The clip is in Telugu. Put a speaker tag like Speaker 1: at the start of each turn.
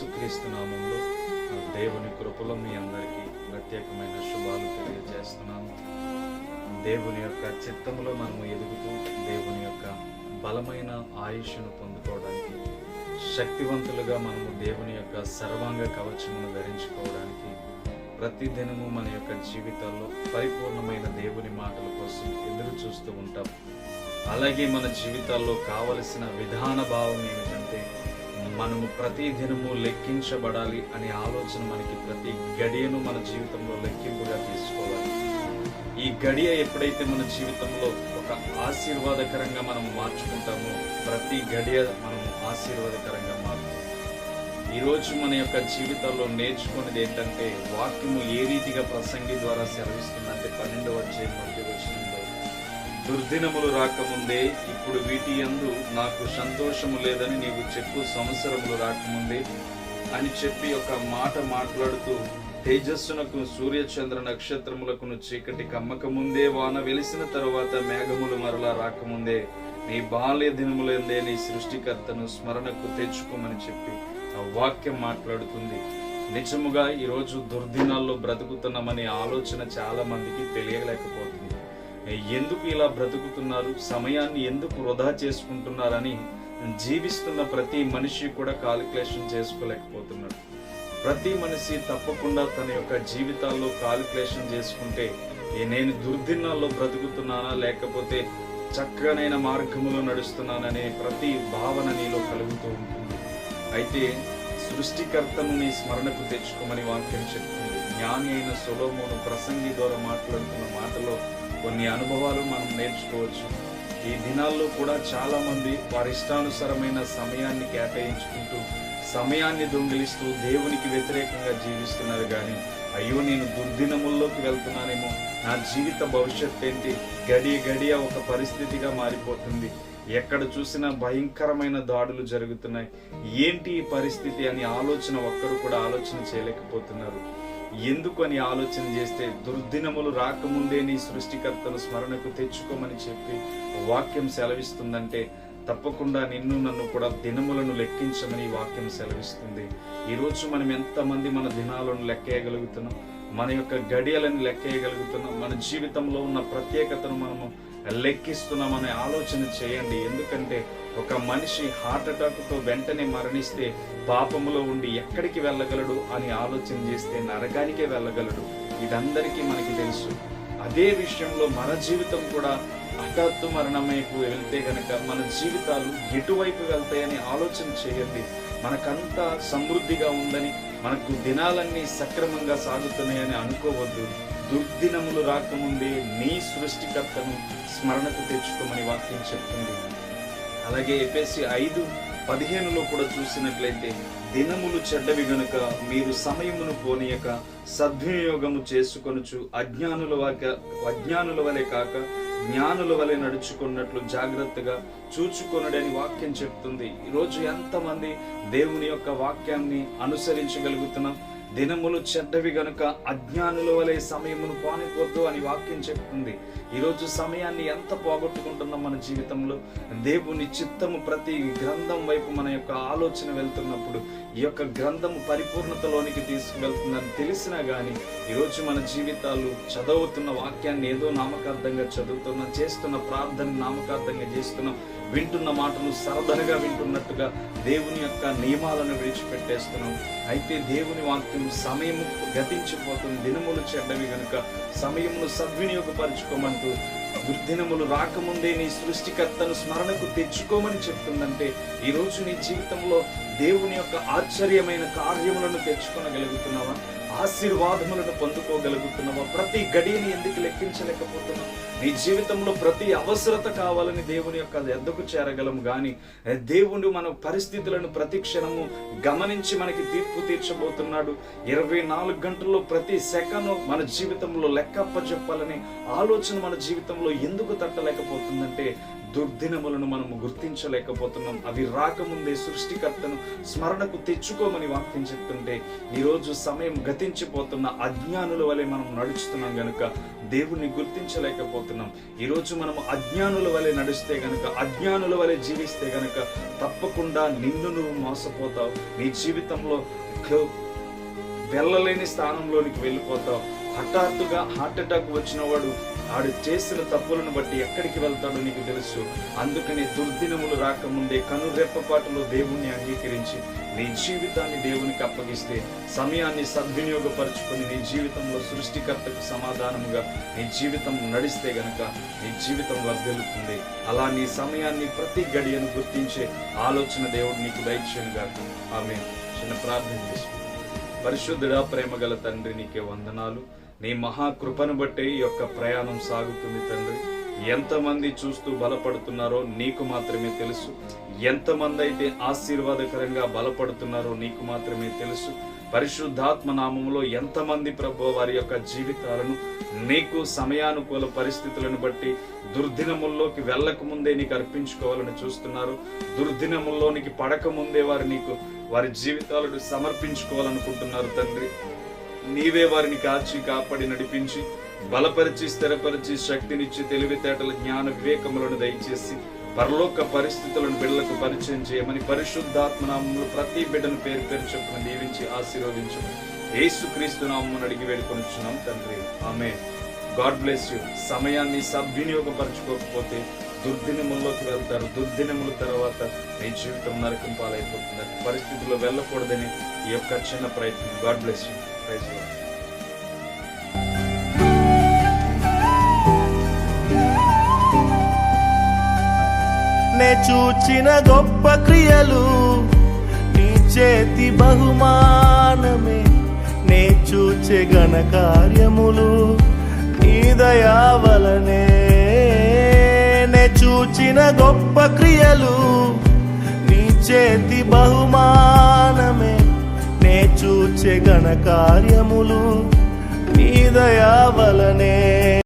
Speaker 1: యేసుక్రీస్తు నామంలో దేవుని కృపలో మీ అందరికీ ప్రత్యేకమైన శుభాలు తెలియజేస్తున్నాము. దేవుని యొక్క చిత్తంలో మనము ఎదుగుతూ దేవుని యొక్క బలమైన ఆయుష్ను పొందుకోవడానికి శక్తివంతులుగా మనము దేవుని యొక్క సర్వాంగ కవచమును ధరించుకోవడానికి ప్రతి దినము మన యొక్క జీవితాల్లో పరిపూర్ణమైన దేవుని మాటల కోసం ఎదురు చూస్తూ ఉంటాం. అలాగే మన జీవితాల్లో కావలసిన విధాన భావం ఏమిటంటే మనము ప్రతి దినము లెక్కించబడాలి అనే ఆలోచన మనకి ప్రతి గడియను మన జీవితంలో లెక్కింపుగా తీసుకోవాలి. ఈ గడియ ఎప్పుడైతే మన జీవితంలో ఒక ఆశీర్వాదకరంగా మనం మార్చుకుంటామో ప్రతి గడియ మనం ఆశీర్వాదకరంగా మారుతాం ఈరోజు మన యొక్క జీవితంలో నేర్చుకునేది ఏంటంటే వాక్యము ఏ రీతిగా ప్రసంగి ద్వారా సెలవిస్తుందంటే పన్నెండు వచ్చే మధ్య వచ్చిన దుర్దినములు రాకముందే ఇప్పుడు వీటి యందు నాకు సంతోషము లేదని నీవు చెప్పు సంవత్సరములు రాకముందే అని చెప్పి ఒక మాట మాట్లాడుతూ తేజస్సునకు సూర్యచంద్ర నక్షత్రములకును చీకటి కమ్మక ముందే వాన వెలిసిన తరువాత మేఘములు మరలా రాకముందే నీ బాల్య దినములందే నీ సృష్టికర్తను స్మరణకు తెచ్చుకోమని చెప్పి ఆ వాక్యం మాట్లాడుతుంది. నిజముగా ఈరోజు దుర్దినాల్లో బ్రతుకుతున్నామనే ఆలోచన చాలా మందికి తెలియలేకపోతుంది. ఎందుకు ఇలా బ్రతుకుతున్నారు? సమయాన్ని ఎందుకు వృధా చేసుకుంటున్నారని జీవిస్తున్న ప్రతి మనిషి కూడా కాలిక్యులేషన్ చేసుకోలేకపోతున్నాడు. ప్రతి మనిషి తప్పకుండా తన యొక్క జీవితాల్లో కాలిక్యులేషన్ చేసుకుంటే నేను దుర్దినాల్లో బ్రతుకుతున్నానా లేకపోతే చక్కనైన మార్గంలో నడుస్తున్నాననే ప్రతి భావన నీలో కలుగుతూ ఉంటుంది. అయితే సృష్టికర్తను నీ స్మరణకు తెచ్చుకోమని వాక్యం చెప్తుంది. జ్ఞాని అయిన సొలోమోను ప్రసంగి ద్వారా మాట్లాడుతున్న మాటలో కొన్ని అనుభవాలు మనం నేర్చుకోవచ్చు. ఈ దినాల్లో కూడా చాలా మంది వారి ఇష్టానుసరమైన సమయాన్ని కేటాయించుకుంటూ సమయాన్ని దొంగిలిస్తూ దేవునికి వ్యతిరేకంగా జీవిస్తున్నారు కానీ అయ్యో నేను దుర్దినముల్లోకి వెళ్తున్నానేమో. నా జీవిత భవిష్యత్ ఏంటి? గడియ గడియ ఒక పరిస్థితిగా మారిపోతుంది. ఎక్కడ చూసినా భయంకరమైన దాడులు జరుగుతున్నాయి. ఏంటి ఈ పరిస్థితి అని ఆలోచన ఒక్కరు కూడా ఆలోచన చేయలేకపోతున్నారు. ఎందుకు అని ఆలోచన చేస్తే దుర్దినములు రాకముందే నీ సృష్టికర్తను స్మరణకు తెచ్చుకోమని చెప్పి వాక్యం సెలవిస్తుందంటే తప్పకుండా నిన్ను నన్ను కూడా దినములను లెక్కించమని ఈ వాక్యం సెలవిస్తుంది. ఈరోజు మనం ఎంతమంది మన దినాలను లెక్కేయగలుగుతున్నాం? మన యొక్క గడియలను లెక్కేయగలుగుతున్నాం? మన జీవితంలో ఉన్న ప్రత్యేకతను మనము లెక్కిస్తున్నామనే ఆలోచన చేయండి. ఎందుకంటే ఒక మనిషి హార్ట్ అటాక్తో వెంటనే మరణిస్తే పాపములో ఉండి ఎక్కడికి వెళ్ళగలడు అని ఆలోచన చేస్తే నరకానికే వెళ్ళగలడు. ఇదందరికీ మనకి తెలుసు. అదే విషయంలో మన జీవితం కూడా హఠాత్తు మరణమైపు వెళ్తే కనుక మన జీవితాలు ఎటువైపు వెళ్తాయని ఆలోచన చేయండి. మనకంతా సమృద్ధిగా ఉందని మనకు దినాలన్నీ సక్రమంగా సాగుతున్నాయని అనుకోవద్దు. దుర్దినములు రాకముందే నీ సృష్టికర్తను స్మరణకు తెచ్చుకోమని వాక్యం చెప్తుంది. అలాగే ఎపిఎస్సి ఐదు పదిహేనులో కూడా చూసినట్లయితే దినములు చెడ్డవి గనుక మీరు సమయమును పోనీయక సద్వినియోగము చేసుకొనుచు అజ్ఞానుల వాక అజ్ఞానుల వలె కాక జ్ఞానుల వలె నడుచుకున్నట్లు జాగ్రత్తగా చూచుకొనడని వాక్యం చెప్తుంది. ఈరోజు ఎంతమంది దేవుని యొక్క వాక్యాన్ని అనుసరించగలుగుతున్నాం? దినములు చెడ్డవి గనుక అజ్ఞానుల వలె సమయమును పానిపోద్దు అని వాక్యం చెప్తుంది. ఈరోజు సమయాన్ని ఎంత పోగొట్టుకుంటున్నాం మన జీవితంలో? దేవుని చిత్తము ప్రతి గ్రంథం వైపు మన యొక్క ఆలోచన వెళ్తున్నప్పుడు ఈ యొక్క గ్రంథము పరిపూర్ణతలోనికి తీసుకువెళ్తుందని తెలిసినా కానీ ఈరోజు మన జీవితాలు చదువుతున్న వాక్యాన్ని ఏదో నామకార్థంగా చదువుతున్నాం చేస్తున్న ప్రార్థన నామకార్థంగా చేస్తున్నాం. వింటున్న మాటలు సరదాగా వింటున్నట్టుగా దేవుని యొక్క నియమాలను విడిచిపెట్టేస్తున్నాం. అయితే దేవుని వాక్యం సమయము గతించిపోతుంది. దినములు చెడ్డవి గనుక సమయమును సద్వినియోగపరచుకోమంటూ దుర్దినములు రాకముందే నీ సృష్టికర్తను స్మరణకు తెచ్చుకోమని చెప్తుందంటే ఈరోజు నీ జీవితంలో దేవుని యొక్క ఆశ్చర్యమైన కార్యములను తెచ్చుకొనగలుగుతున్నావా? ఆశీర్వాదములను పొందుకోగలుగుతున్నావా? ప్రతి గడిని ఎందుకు లెక్కించలేకపోతున్నావు? నీ జీవితంలో ప్రతి అవసరత కావాలని దేవుని యొక్క ఎద్దకు చేరగలము కానీ దేవుడు మన పరిస్థితులను ప్రతి క్షణము గమనించి మనకి తీర్పు తీర్చబోతున్నాడు. ఇరవై నాలుగు గంటల్లో ప్రతి సెకను మన జీవితంలో లెక్కప్ప చెప్పాలని ఆలోచన మన జీవితంలో ఎందుకు తట్టలేకపోతుందంటే దుర్దినములను మనము గుర్తించలేకపోతున్నాం. అవి రాకముందే సృష్టికర్తను స్మరణకు తెచ్చుకోమని వాక్యం చెప్తుంటే ఈరోజు సమయం గతించిపోతున్న అజ్ఞానుల వలె మనం నడుస్తున్నాం గనుక దేవుణ్ణి గుర్తించలేకపోతున్నాం. ఈరోజు మనం అజ్ఞానుల వలె నడిస్తే గనుక అజ్ఞానుల వలె జీవిస్తే గనుక తప్పకుండా నిన్ను నువ్వు మోసపోతావు. నీ జీవితంలో వెళ్ళలేని స్థానంలోనికి వెళ్ళిపోతాం హఠాత్తుగా హార్ట్ అటాక్ వచ్చిన వాడు ఆడు చేసిన తప్పులను బట్టి ఎక్కడికి వెళ్తాడో నీకు తెలుసు. అందుకని దుర్దినములు రాకముందే కనురెప్పపాటులో దేవుణ్ణి అంగీకరించి నీ జీవితాన్ని దేవునికి అప్పగిస్తే సమయాన్ని సద్వినియోగపరచుకొని నీ జీవితంలో సృష్టికర్తకు సమాధానముగా నీ జీవితం నడిస్తే గనక నీ జీవితం వర్ధిల్లుతుంది. అలా నీ సమయాన్ని ప్రతి గడియను గుర్తించే ఆలోచన దేవుడు నీకు దయచేయను గాక ఆమె చిన్న ప్రార్థన చేసుకుంటాం పరిశుద్ధుడా ప్రేమ గల తండ్రి నీకే వందనాలు. నీ మహాకృపను బట్టే ఈ యొక్క ప్రయాణం సాగుతుంది తండ్రి. ఎంతమంది చూస్తూ బలపడుతున్నారో నీకు మాత్రమే తెలుసు. ఎంతమంది అయితే ఆశీర్వాదకరంగా బలపడుతున్నారో నీకు మాత్రమే తెలుసు. పరిశుద్ధాత్మ నామంలో ఎంతమంది ప్రభు వారి యొక్క జీవితాలను నీకు సమయానుకూల పరిస్థితులను బట్టి దుర్దినముల్లోకి వెళ్ళక ముందే నీకు అర్పించుకోవాలని చూస్తున్నారు. దుర్దినముల్లోనికి పడక ముందే వారు నీకు వారి జీవితాలను సమర్పించుకోవాలనుకుంటున్నారు తండ్రి. నీవే వారిని కాచి కాపాడి నడిపించి బలపరిచి స్థిరపరిచి శక్తినిచ్చి తెలివితేటల జ్ఞాన వివేకములను దయచేసి పరలోక పరిస్థితులను బిడ్డలకు పరిచయం చేయమని పరిశుద్ధాత్మనామములు ప్రతి బిడ్డను పేరు పేరు చొప్పున దీవించి ఆశీర్వదించు యేసుక్రీస్తు నామమును అడిగి వేడుకొనిచున్నాం తండ్రి. ఆమె గాడ్ బ్లెస్ యూ. సమయాన్ని సద్వినియోగపరచుకోకపోతే దుర్దినముల్లోకి వెళ్తారు. దుర్దినముల తర్వాత మీ జీవితం నరకం పాలైపోతుంది పరిస్థితుల్లో వెళ్ళకూడదని ఈ యొక్క చిన్న ప్రయత్నం. God bless you. Praise Lord.
Speaker 2: చూచిన గొప్ప క్రియలు నీ చేతి బహుమానమే. నే చూచే ఘన కార్యములు నీ దయావలనే నే చూచిన గొప్ప క్రియలు నీ చేతి బహుమానమే. నే చూచే ఘన కార్యములు నీ దయావలనే